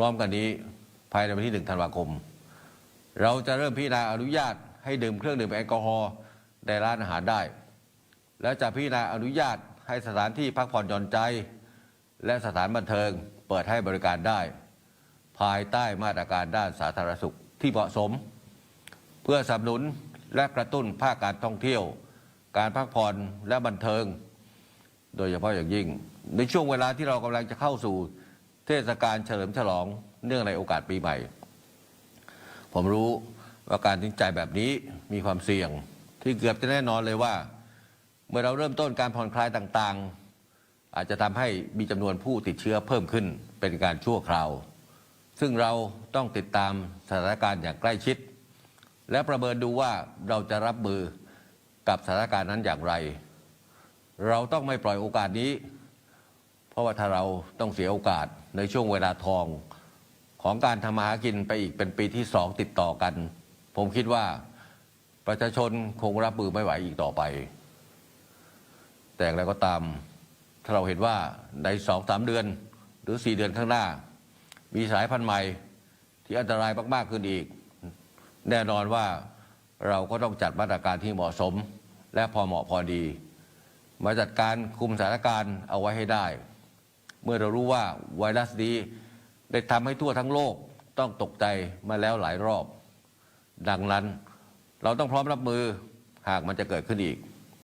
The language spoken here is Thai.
พร้อมกันนี้ภายในวันที่หนึ่งธันวาคม เราจะเริ่มพิจารณาอนุญาตให้ดื่มเครื่องดื่มแอลกอฮอล์ในร้านอาหารได้ และจะพิจารณาอนุญาตให้สถานที่พักผ่อนหย่อนใจ และสถานบันเทิงเปิดให้บริการได้ ภายใต้มาตรการด้านสาธารณสุขที่เหมาะสม เพื่อสนับสนุนและกระตุ้นภาคการท่องเที่ยว การพักผ่อนและบันเทิง โดยเฉพาะอย่างยิ่ง ในช่วงเวลาที่เรากำลังจะเข้าสู่ เทศกาลเฉลิมฉลองเนื่องในโอกาสปีใหม่ ผมรู้ว่าการตัดสินใจแบบนี้มีความเสี่ยงที่เกือบจะแน่นอนเลยว่า เมื่อเราเริ่มต้นการผ่อนคลายต่างๆ อาจจะทำให้มีจำนวนผู้ติดเชื้อเพิ่มขึ้นเป็นการชั่วคราว ซึ่งเราต้องติดตามสถานการณ์อย่างใกล้ชิด และประเมินดูว่าเราจะรับมือกับสถานการณ์นั้นอย่างไร เราต้องไม่ปล่อยโอกาสนี้ ราะว่าถ้าเราต้องเสียโอกาสในช่วงเวลาทองของการทำมาหากินไปอีกเป็นปีที่สองติดต่อกัน ผมคิดว่าประชาชนคงรับมือไม่ไหวอีกต่อไป แต่อย่างไรก็ตาม ถ้าเราเห็นว่าในสองสามเดือนหรือสี่เดือนข้างหน้า มีสายพันธุ์ใหม่ที่อันตรายมาก ๆ ขึ้นอีก แน่นอนว่าเราก็ต้องจัดมาตรการที่เหมาะสม และพอเหมาะพอดี มาจัดการคุมสถานการณ์เอาไว้ให้ได้ เมื่อเรารู้ว่าไวรัสนี้ได้ทำให้ทั่วทั้งโลกต้องตกใจมาแล้วหลายรอบ ดังนั้น เราต้องพร้อมรับมือหากมันจะเกิดขึ้นอีก